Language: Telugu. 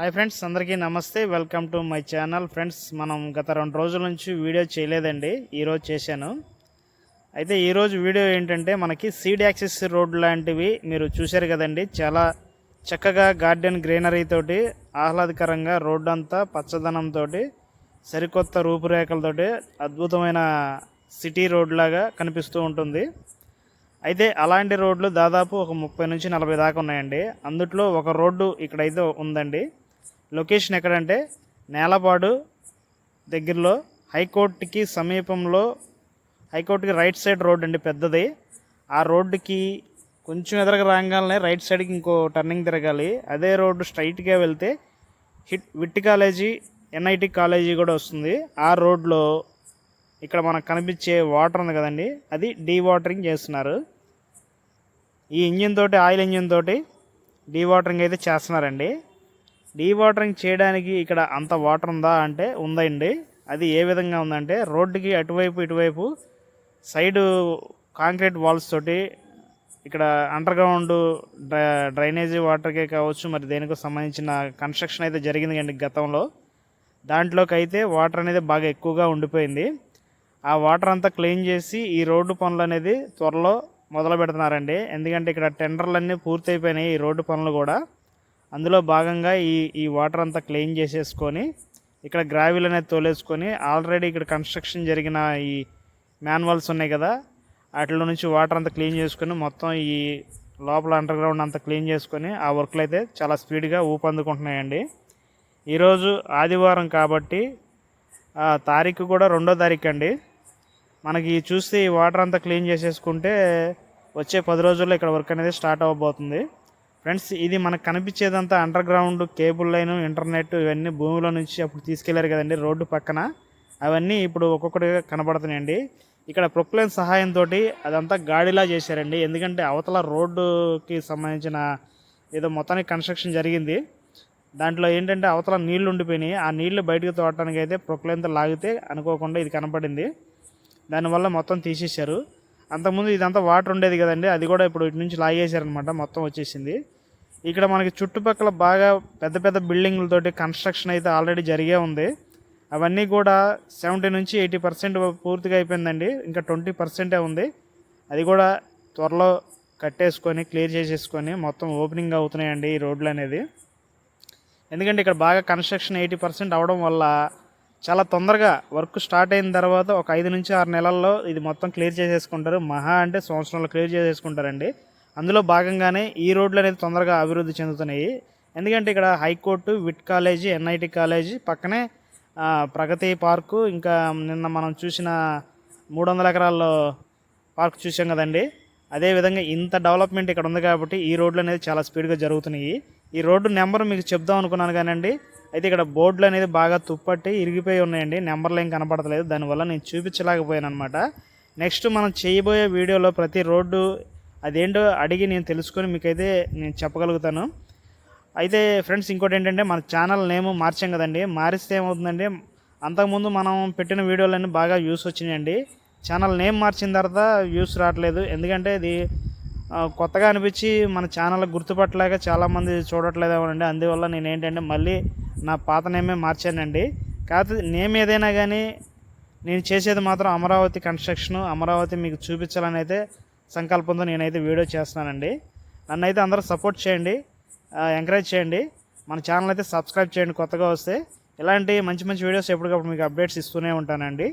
హాయ్ ఫ్రెండ్స్ అందరికీ నమస్తే. Welcome to my channel. Friends మనం గత రెండు రోజుల నుంచి వీడియో చేయలేదండి. ఈరోజు చేశాను. అయితే ఈరోజు వీడియో ఏంటంటే మనకి సీడ్ యాక్సెస్ రోడ్ లాంటివి మీరు చూశారు కదండి. చాలా చక్కగా గార్డెన్ గ్రీనరీ తోటి ఆహ్లాదకరంగా రోడ్డు అంతా పచ్చదనంతో సరికొత్త రూపురేఖలతోటి అద్భుతమైన సిటీ రోడ్ లాగా కనిపిస్తూ ఉంటుంది. అయితే అలాంటి రోడ్లు దాదాపు ఒక ముప్పై నుంచి నలభై దాకా ఉన్నాయండి. అందుట్లో ఒక రోడ్డు ఇక్కడైతే ఉందండి. లొకేషన్ ఎక్కడంటే నేలపాడు దగ్గరలో హైకోర్టుకి సమీపంలో హైకోర్టుకి రైట్ సైడ్ రోడ్ అండి పెద్దది. ఆ రోడ్డుకి కొంచెం ఎదురుగా రాగానే రైట్ సైడ్కి ఇంకో టర్నింగ్ తిరగాలి. అదే రోడ్డు స్ట్రైట్గా వెళ్తే హిట్ విట్టి కాలేజీ ఎన్ఐటి కాలేజీ కూడా వస్తుంది. ఆ రోడ్లో ఇక్కడ మనకు కనిపించే వాటర్ ఉంది కదండి అది డీ వాటరింగ్ చేస్తున్నారు. ఈ ఇంజిన్ తోటి ఆయిల్ ఇంజిన్ తోటి డీ వాటరింగ్ అయితే చేస్తున్నారండి. డీ వాటరింగ్ చేయడానికి ఇక్కడ అంత వాటర్ ఉందా అంటే ఉందండి. అది ఏ విధంగా ఉందంటే రోడ్డుకి అటువైపు ఇటువైపు సైడు కాంక్రీట్ వాల్స్ తోటి ఇక్కడ అండర్ గ్రౌండ్ డ్రైనేజీ వాటర్కే కావచ్చు మరి దేనికో సంబంధించిన కన్స్ట్రక్షన్ అయితే జరిగింది అండి గతంలో. దాంట్లోకి అయితే వాటర్ అనేది బాగా ఎక్కువగా ఉండిపోయింది. ఆ వాటర్ అంతా క్లీన్ చేసి ఈ రోడ్డు పనులు అనేది త్వరలో మొదలు పెడుతున్నారండి ఎందుకంటే ఇక్కడ టెండర్లన్నీ పూర్తయిపోయినాయి ఈ రోడ్డు పనులు కూడా. అందులో భాగంగా ఈ ఈ వాటర్ అంతా క్లీన్ చేసేసుకొని ఇక్కడ గ్రావిల్ అనేది తోలేసుకొని ఆల్రెడీ ఇక్కడ కన్స్ట్రక్షన్ జరిగిన ఈ మాన్యువల్స్ ఉన్నాయి కదా వాటిలో నుంచి వాటర్ అంతా క్లీన్ చేసుకొని మొత్తం ఈ లోపల అండర్ గ్రౌండ్ అంతా క్లీన్ చేసుకొని ఆ వర్క్లు అయితే చాలా స్పీడ్గా ఊపందుకుంటున్నాయండి ఈరోజు ఆదివారం కాబట్టి ఆ, తారీఖు కూడా రెండో తారీఖు అండి. మనకి చూస్తే ఈ వాటర్ అంతా క్లీన్ చేసేసుకుంటే వచ్చే పది రోజుల్లో ఇక్కడ వర్క్ అనేది స్టార్ట్ అవ్వబోతుంది. ఫ్రెండ్స్ ఇది మనకు కనిపించేదంతా underground cable line internet ఇవన్నీ భూమిలో నుంచి అప్పుడు తీసుకెళ్ళారు కదండి రోడ్డు పక్కన. అవన్నీ ఇప్పుడు ఒక్కొక్కటిగా కనబడుతున్నాయండి. ఇక్కడ ప్రొక్లైన్ సహాయంతో అదంతా గాడిలా చేశారండి. ఎందుకంటే అవతల రోడ్డుకి సంబంధించిన ఏదో మొత్తానికి కన్స్ట్రక్షన్ జరిగింది. దాంట్లో ఏంటంటే అవతల నీళ్ళు ఉండిపోయినాయి. ఆ నీళ్ళు బయటకు తోడటానికి అయితే ప్రొక్లైన్తో లాగితే అనుకోకుండా ఇది కనపడింది. దానివల్ల మొత్తం తీసేశారు. అంతకుముందు ఇదంతా వాటర్ ఉండేది కదండి. అది కూడా ఇప్పుడు ఇటు నుంచి లాగేశారనమాట మొత్తం వచ్చేసింది. ఇక్కడ మనకి చుట్టుపక్కల బాగా పెద్ద పెద్ద బిల్డింగ్లతోటి కన్స్ట్రక్షన్ అయితే ఆల్రెడీ జరిగే ఉంది. అవన్నీ కూడా సెవెంటీ నుంచి ఎయిటీ పర్సెంట్ పూర్తిగా అయిపోయిందండి. ఇంకా ట్వంటీ పర్సెంటే ఉంది. అది కూడా త్వరలో కట్టేసుకొని క్లియర్ చేసేసుకొని మొత్తం ఓపెనింగ్ అవుతున్నాయండి ఈ రోడ్లు అనేది. ఎందుకంటే ఇక్కడ బాగా కన్స్ట్రక్షన్ ఎయిటీ పర్సెంట్ అవడం వల్ల చాలా తొందరగా వర్క్ స్టార్ట్ అయిన తర్వాత ఒక ఐదు నుంచి ఆరు నెలల్లో ఇది మొత్తం క్లియర్ చేసేసుకుంటారు. మహా అంటే సంవత్సరంలో క్లియర్ చేసేసుకుంటారండి. అందులో భాగంగానే ఈ రోడ్లు అనేది తొందరగా అభివృద్ధి చెందుతున్నాయి. ఎందుకంటే ఇక్కడ high court VIT college NIT college పక్కనే ప్రగతి పార్కు ఇంకా నిన్న మనం చూసిన మూడు వందల ఎకరాల్లో పార్క్ చూసాం కదండి. అదేవిధంగా ఇంత డెవలప్మెంట్ ఇక్కడ ఉంది కాబట్టి ఈ రోడ్లు అనేది చాలా స్పీడ్గా జరుగుతున్నాయి. ఈ రోడ్డు నెంబర్ మీకు చెప్దాం అనుకున్నాను కానండి. అయితే ఇక్కడ బోర్డులు అనేది బాగా తుప్పట్టి ఇరిగిపోయి ఉన్నాయండి. నెంబర్లు ఏం కనపడతలేదు. దానివల్ల నేను చూపించలేకపోయాను అనమాట నెక్స్ట్ మనం చేయబోయే వీడియోలో ప్రతి రోడ్డు అదేంటో అడిగి నేను తెలుసుకొని మీకైతే నేను చెప్పగలుగుతాను. అయితే ఫ్రెండ్స్ ఇంకోటి ఏంటంటే మన ఛానల్ నేమ్ మార్చాం కదండి. మారిస్తే ఏమవుతుందండి? అంతకుముందు మనం పెట్టిన వీడియోలన్నీ బాగా వ్యూస్ వచ్చినాయండి. ఛానల్ నేమ్ మార్చిన తర్వాత వ్యూస్ రావట్లేదు. ఎందుకంటే ఇది కొత్తగా అనిపించి మన ఛానల్ గుర్తుపట్టలేక చాలామంది చూడట్లేదేమోనండి. అందువల్ల నేను ఏంటంటే మళ్ళీ నా పాత నేమే మార్చానండి. కాకపోతే నేమ్ ఏదైనా కానీ నేను చేసేది మాత్రం అమరావతి కన్స్ట్రక్షన్ అమరావతి మీకు చూపించాలని అయితే సంకల్పంతో నేనైతే వీడియో చేస్తున్నానండి. నన్ను అయితే అందరూ సపోర్ట్ చేయండి. ఎంకరేజ్ చేయండి. మన ఛానల్ అయితే సబ్స్క్రైబ్ చేయండి కొత్తగా వస్తే. ఇలాంటి మంచి మంచి వీడియోస్ ఎప్పటికప్పుడు మీకు అప్డేట్స్ ఇస్తూనే ఉంటానండి.